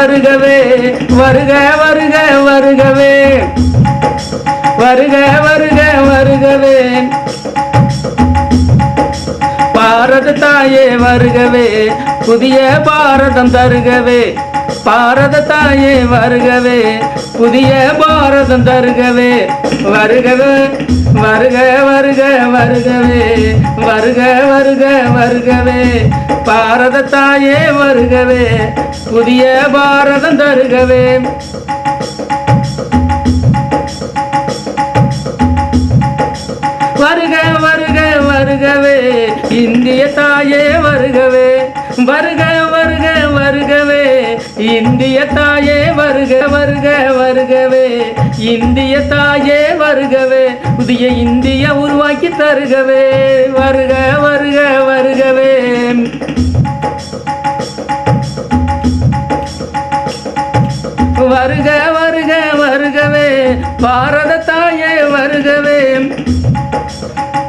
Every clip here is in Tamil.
வருகவே வருக வருகவே. வருக வருக வருகவே. பாரத தாயே வருகவே. புதிய பாரதம் தருகவே. பாரத தாயே வருகவே. புதிய பாரதம் தருகவே. வருகவே. வருக வருக வருகவே வருக வருக வருகவே. பாரத தாயே வருகவே புதிய பாரதம் தருகவே. வருக வருக வருகவே இந்திய தாயே வருகவே. வருக வருக வருகவே இந்திய தாயே வருக வருக வருகவே. இந்திய தாயே வருகவே. புதிய இந்திய உருவாக்கி தருகவே. வருக வருக வருகவே. வருக வருக வருகவே. பாரத தாயே வருகவே.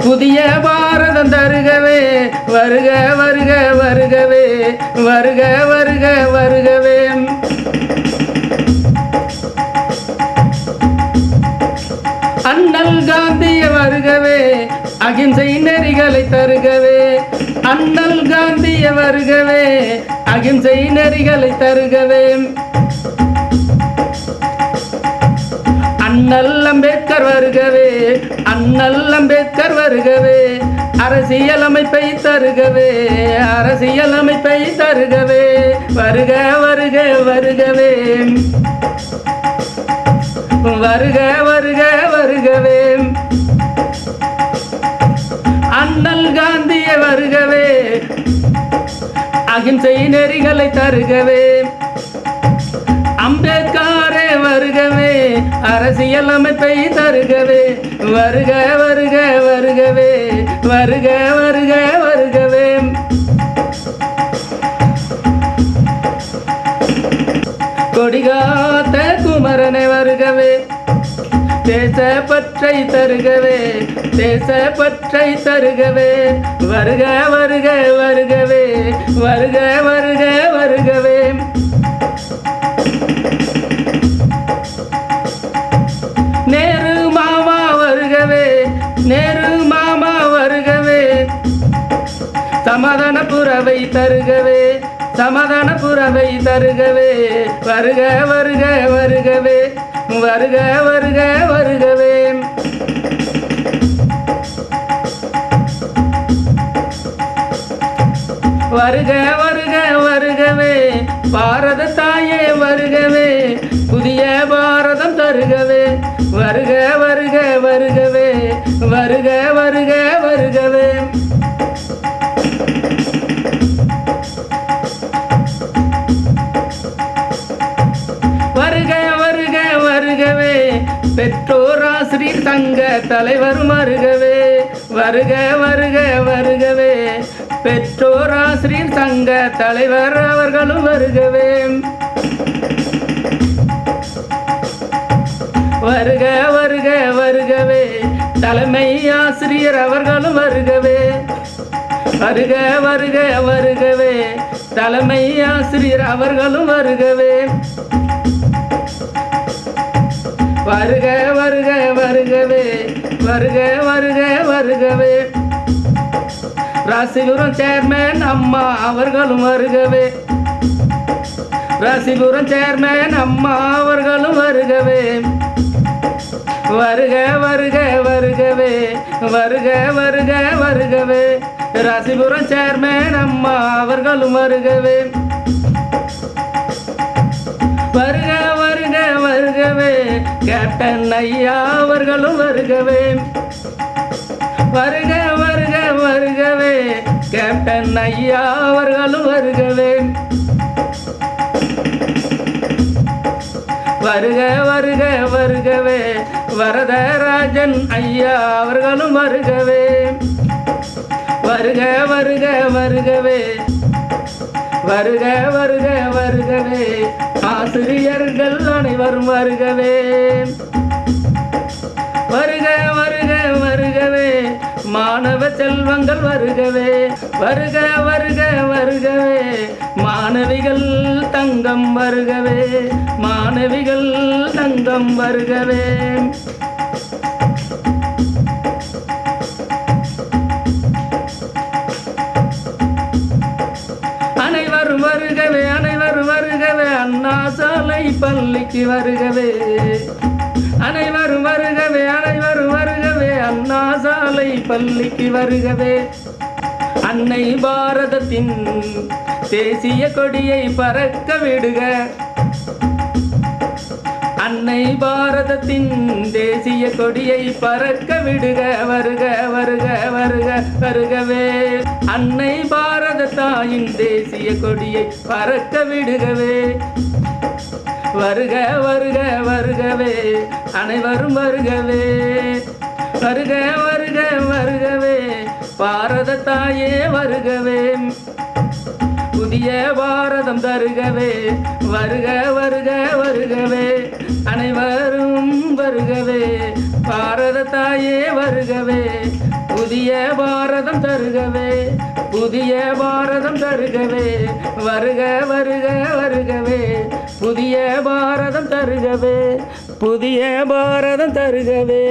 புதிய பாரதம் தருகவே. வருக வருக வருகவே. வருக வருக வருகவே. அகிம்சை நெறிகளை தருகவே அண்ணல் காந்திய வருகவே அகிம்சை நெறிகளை தருகவே. அண்ணல் அம்பேத்கர் வருகவே அண்ணல் அம்பேத்கர் வருகவே அரசியல் அமைப்பை தருகவே அரசியல் அமைப்பை தருகவே. வருக வருக வருகவே. வருக வருக வருகவே. அகிம்சை நெறிகளை தருகவே. அம்பேத்காரே வருகவே. அரசியல் அமைப்பை தருகவே. வருக வருக வருகவே. வருக வருக வருகவே. கொடிகாத்த குமரனை வருகவே. தேச பற்றை தருகவே தேச பற்றை தருகவே வருக வருக வருகவே வருக வருக வருகவே. நேரு மாமா வருகவே நேரு மாமா வருகவே. சமாதான புறவை தருகவே சமாதான புறவை தருகவே வருக வருக வருகவே. வருக வருக வருகவே வருக வருக வருகவே பாரத தாயே வருகவே. புதிய பாரதம் தருகவே. வருக வருக வருகவே. வருக வருக வருகவே. தலைவர் வருகவே வருக வருக வருகவே. பெற்றோர் ஆசிரியர் சங்க தலைவர் அவர்களும் வருகவே. வருக வருக வருகவே. தலைமை ஆசிரியர் அவர்களும் வருகவே. வருக வருக வருகவே. தலைமை ஆசிரியர் அவர்களும் வருகவே. வருக வருக வருகவே. வருக வருக வருகவே. ராசிபுரம் சேர்மேன் அம்மா அவர்களும் வருகவே. ராசிபுரம் சேர்மேன் அம்மா அவர்களும் வருகவே. வருக வருக வருகவே. வருக வருக வருகவே. ராசிபுரம் சேர்மேன் அம்மா அவர்களும் வருகவே. வருக வருக வருகவே. கேப்டன் ஐயா அவர்களும் வருகவே. வருக வருக வருகவே. கேப்டன் ஐயா அவர்களும் வருகவே. வருக வருக வருகவே. வரதராஜன் ஐயா அவர்களும் வருகவே. வருக வருக வருகவே. வருக வருக வருகவே. ஆசிரியர்கள் அனைவரும் வருகவே. வருக வருக வருகவே. மாணவ செல்வங்கள் வருகவே. வருக வருக வருகவே. மாணவிகள் தங்கம் வருகவே. மாணவிகள் தங்கம் வருகவே. அண்ணா சாலை பள்ளிக்கு வருகவே. அனைவரும் வருகவே அனைவரும் வருகவே அண்ணா சாலை பள்ளிக்கு வருகவே. அன்னை பாரதத்தின் தேசிய கொடியை பறக்க விடுக. அன்னை பாரதத்தின் தேசிய கொடியை பறக்க விடுக. வருக வருக வருக வருகவே. அன்னை பாரத தாயின் தேசிய கொடியை பறக்க விடுகவே. வருக வருக வருகவே. அனைவரும் வருகவே. வருக வருக வருகவே. பாரத தாயே வருகவே. புதிய பாரதம் தருகவே. வருக வருக வருகவே. அனைவரும் வருகவே. பாரத தாயே வருகவே புதிய பாரதம் தருகவே புதிய பாரதம் தருகவே வருக வருக வருகவே புதிய பாரதம் தருகவே புதிய பாரதம் தருகவே.